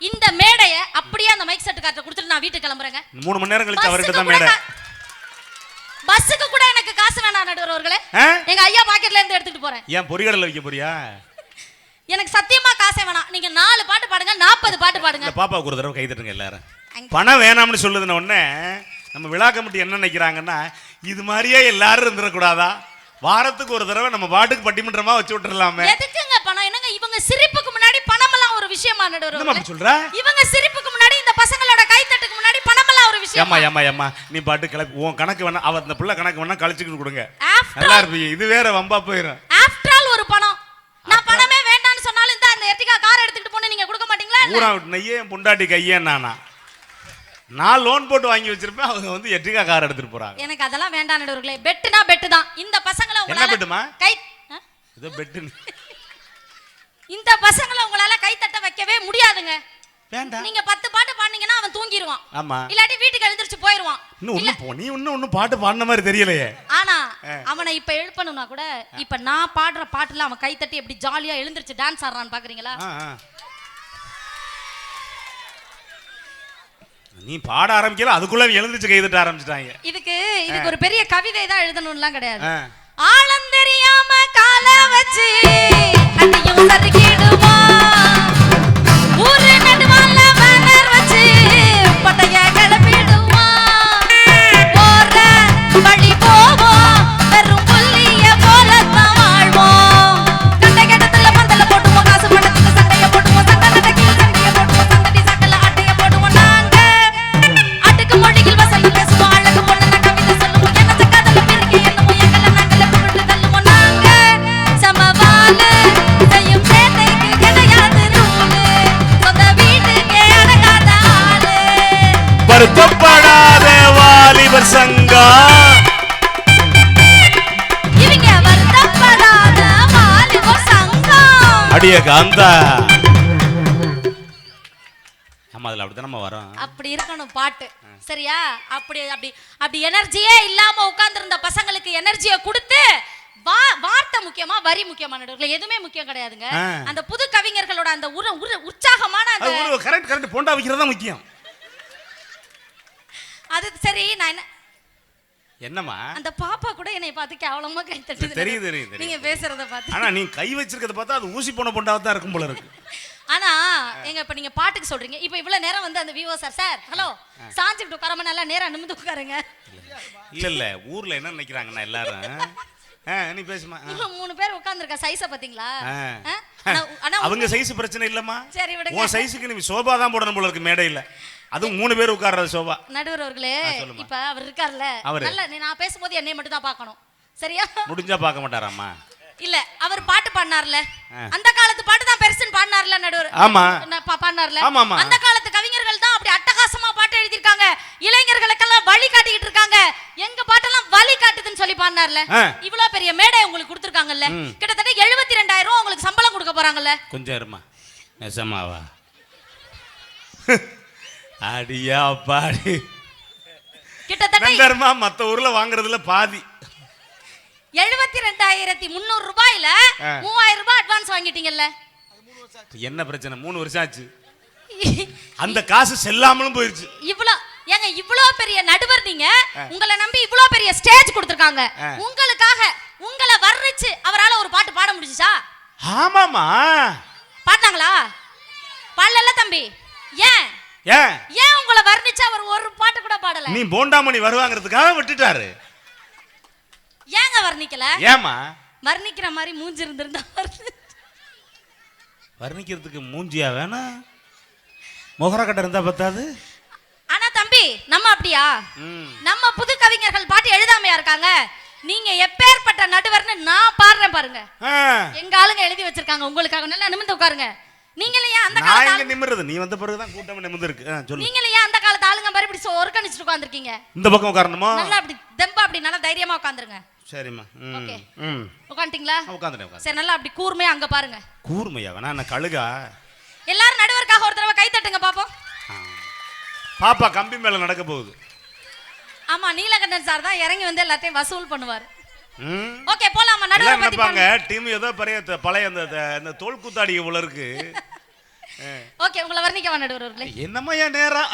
இந்த மேடைய அப்படியே அந்த மைக் செட் கார்ட்ட கொடுத்துட்டு நான் வீட்டுக்கு கிளம்புறேங்க. மூணு மணி நேரம் கழிச்சு அவர்கிட்ட தான் மேடை. பஸ்ஸுக்கு கூட எனக்கு காசு வேணாம் நடுவர் அவர்களே? எங்க ஐயா பாக்கெட்ல இருந்து எடுத்துட்டு போறேன். ஏன் பொறிகடலை வைக்க போறியா? எனக்கு சத்தியமா காசே வேணாம். நீங்க நாலு பாட்டு பாடுங்க நாற்பது பாட்டு பாடுங்க. பாப்பாவுக்கு ஒரு தடவை கை தட்டுங்க எல்லாரும். பணம் வேணாம்னு சொல்லுதுன உடனே நம்ம விழா கமிட்டி என்ன நினைக்கிறாங்கன்னா இது மாதிரியே எல்லாரும் இருந்துடக்கூடாதா வாரத்துக்கு ஒரு தடவை நம்ம பாட்டுக்கு பட்டிமன்றமா வச்சு விட்டுறலாமே. எதுக்குங்க பணம்? என்னங்க இவங்க சிரிப்புக்கு முன்னாடி பணமெல்லாம் ஒரு விஷயமா நடுவர் என்னம்மா அவர்களே? அப்படி சொல்ற? இவங்க சிரிப்புக்கு முன்னாடி இந்த பசங்களோட கைத்தட்டுக்கு முன்னாடி பணமெல்லாம் ஒரு விஷயம். ஏம்மா ஏம்மா ஏம்மா நீ பாட்டு கிளப்பி உன் கணக்கு வேணா அவ அந்த பிள்ளை கணக்கு வேணா கழிச்சுக்கிட்டு கொடுங்க. நல்லா இருப்பீங்க. இது வேற வம்பா போயிடும் ஆஃப்டர் ஆல் ஒரு பணம். நான் பணமே வேண்டாம்னு சொன்னாலும் இந்த அந்த எர்டிகா கார் எடுத்துக்கிட்டு போன நீங்க கொடுக்க மாட்டீங்களா? ஊரா நெய்யே பொண்டாட்டி கையே நானா? நான் லோன் போட்டு வாங்கி வச்சிருப்பேன் அவங்க வந்து எட்டிகா கார் எடுத்துட்டு போறாங்க. எனக்கு அதெல்லாம் வேண்டாம் நடுவர்களே. பெட்டுனா பெட்டு தான் இந்த பசங்களை உங்களால பெட்டுமா? கை? ஏதோ பெட்டு இந்த பசங்களை உங்களால கை தட்ட வைக்கவே முடியாதுங்க. வேண்டாம் நீங்க பத்து பாட்டு பாடுனீங்கன்னா அவன் தூங்கிடுவான் ஆமா. இல்லாட்டி வீட்டுக்கு எழுந்திருச்சு போயிடுவான் இன்னும் ஒண்ணு போ நீ இன்னும் ஒன்னும் பாட்டு பாடின மாதிரி தெரியலையே. ஆனா அவனை இப்ப எழுப்பணும்னா கூட இப்ப நான் பாடுற பாட்டுல அவன் கை தட்டி எப்படி ஜாலியா எழுந்திருச்சு டான்ஸ் ஆடுறான்னு பாக்குறீங்களா. நீ பாட ஆரம்பிக்கல அதுக்குள்ள எழுந்துச்சு கை தட்ட ஆரம்பிச்சிட்டாங்க. இதுக்கு இதுக்கு ஒரு பெரிய கவிதை தான் எழுதணும்லாம் கிடையாது. ஆழம் தெரியாம கால வருத்தப்படாத வாலிபர் அடிய காந்தா. ஆமா அதுல அப்படித்தான் நம்ம வரோம். அப்படி இருக்கணும் பாட்டு. சரியா? அப்படி அப்படி அப்படி எனர்ஜியே இல்லாம உட்கார்ந்திருந்த பசங்களுக்கு எனர்ஜியை கொடுத்து வா வார்த்தை முக்கியமா வரி முக்கியமா நடுவுல. எதுவுமே முக்கியம் கிடையாதுங்க. அந்த புது கவிஞர்களோட அந்த உரு உற்சாகமான அந்த கரெக்ட் கரெக்ட் போண்டா வைக்கிறது தான் முக்கியம். அது சரி நான் என்ன என்னம்மா? அந்த பாப்பா கூட என்னை பார்த்து கேவலமா கை தட்டுது. தெரியுது, தெரியுது. நீங்க பேசுறத பார்த்து. ஆனா நீ கை வச்சிருக்கிறத பார்த்தா அது ஊசி போன பொண்டாவா தான் இருக்கும் போல இருக்கு. ஆனா எங்க இப்ப நீங்க பாட்டுக்கு சொல்றீங்க. இப்ப இவ்வளவு நேரம் வந்து அந்த விவோ சார் சார் ஹலோ சாஞ்சுக்கிட்டு உட்காராம நல்லா நேரா நிமிந்து உட்காருங்க. இல்ல இல்ல ஊர்ல என்ன நினைக்கிறாங்கன்னா எல்லாரும்? நீ பேசுமா? மூணு பேர் உட்கார்ந்துருக்க சைஸ பாத்தீங்களா? அவங்க சைஸ் பிரச்சனை இல்லம்மா. சரி விடுங்க. உன் சைஸுக்கு நீ சோபா தான் போடணும் போல இருக்கு மேடையில. அதுவும் மூணு பேர் உட்கார்றது சோபா. நடுவர் அவர்களே. இப்ப அவர் இருக்கார்ல. அவரு. நல்ல நான் பேசும்போது என்னை மட்டும் தான் பார்க்கணும். சரியா? முடிஞ்சா பார்க்க மாட்டாராம்மா. இல்ல அவர் பாட்டு பாடினார்ல. அந்த காலத்து பாட்டு தான் பெருசுன்னு பாடினார்ல நடுவர். ஆமா. பாடினார்ல. அந்த காலத்து கவிஞர்கள் தான் அப்படி அட்டகாசமா பாட்டு எழுதியிருக்காங்க. இளைஞர்களுக்கெல்லாம் வழி காட்டிக்கிட்டு இருக்காங்க. எங்க பாட்டெல்லாம் வழி காட்டுதுன்னு சொல்லி பாடினார்ல. இவ்வளவு பெரிய மேடை உங்களுக்கு கொடுத்துருக்காங்கல்ல. கிட்டத்தட்ட எழுபத்தி ரெண்டாயிரம் ரூபாய் உங்களுக்கு சம்பளம் கொடுக்க போறாங்கல்ல. கொஞ்சம் இருமா நெசமாவா? அடியா பாடி. கிட்டத்தட்ட மத்த ஊர்ல வாங்குறதுல பாதி. எழுபத்தி ரெண்டாயிரத்தி முந்நூறு ரூபாயில. மூவாயிரம் ரூபாய் அட்வான்ஸ் வாங்கிட்டீங்கல்ல. என்ன பிரச்சனை? மூணு வருஷம் ஆச்சு. அந்த காசு செல்லாமலும் போயிருச்சு. இவ்வளோ ஏங்க இவ்வளோ பெரிய நடுவர் நீங்க. உங்களை நம்பி இவ்வளோ பெரிய ஸ்டேஜ் கொடுத்துருக்காங்க. உங்களுக்காக உங்களை வர்ணிச்சு அவரால ஒரு பாட்டு பாட முடிஞ்சுச்சா? ஆமாமா பாடினாங்களா? பாடல தம்பி. ஏன்? ஏன் ஏன் உங்களை வர்ணிச்சு அவர் ஒரு பாட்டு கூட பாடல? நீ போண்டாமணி வருவாங்கிறதுக்காக விட்டுட்டாரு. ஏங்க வர்ணிக்கல? ஏமா வர்ணிக்கிற மாதிரி மூஞ்சி இருந்திருந்தா வர்ணி- வர்ணிக்கிறதுக்கு மூஞ்சியா வேணாம் முகர கட்ட இருந்தா பத்தாது. ஆனா தம்பி நம்ம அப்படியா. நம்ம புது கவிஞர்கள் பாட்டு எழுதாமையா இருக்காங்க? நீங்க எப்பேற்பட்ட நடுவர்னு நான் பாடுறேன் பாருங்க. எங்க ஆளுங்க எழுதி வச்சிருக்காங்க. உங்களுக்காக நல்லா நிமிர்ந்து உட்காருங்க. நீங்களே ஏன் அந்த நான் காலத்து ஆளு- நிமிர்றது. நீ வந்த பிறகுதான் கூட்டம் நிமிர்ந்து இருக்கு. சொல்லு. நீங்களே ஏன் அந்த காலத்து ஆளுங்க மாதிரி இப்படி ஒர்க்கணிச்சுட்டு உட்காந்துருக்கீங்க இந்த பக்கம் உட்காரணுமோ? நல்லா அப்படி தெம்பா அப்படி நல்லா தைரியமா உட்காந்துருங்க சரிம்மா. ம் Okay. ம். உட்காந்துட்டீங்களா உட்காந்துட்டேன் உட்காந்து சரி நல்லா அப்படி கூர்மையா அங்க பாருங்க. கூர்மையா வேணா என்ன கழுகா? எல்லாரும் நடுவருக்காக ஒரு தடவை கை தட்டுங்க பாப்போம். ஆ. பாப்பா கம்பி மேல நடக்க போகுது. ஆமா நீலகண்டன் சார் தான் இறங்கி வந்து எல்லாத்தையும் வசூல் பண்ணுவார். ம். ஓகே போலாமா? எல்லாம் நடுவர் பத்தி நினைப்பாங்க. டீம் ஏதோ பெரிய த- பழைய அந்த த- இந்த தோல் கூத்தாடி இவ்வளோ இருக்கு. ஓகே உங்களை வர்ணிக்க அவர்களே. என்னம்மா என் நேரம்?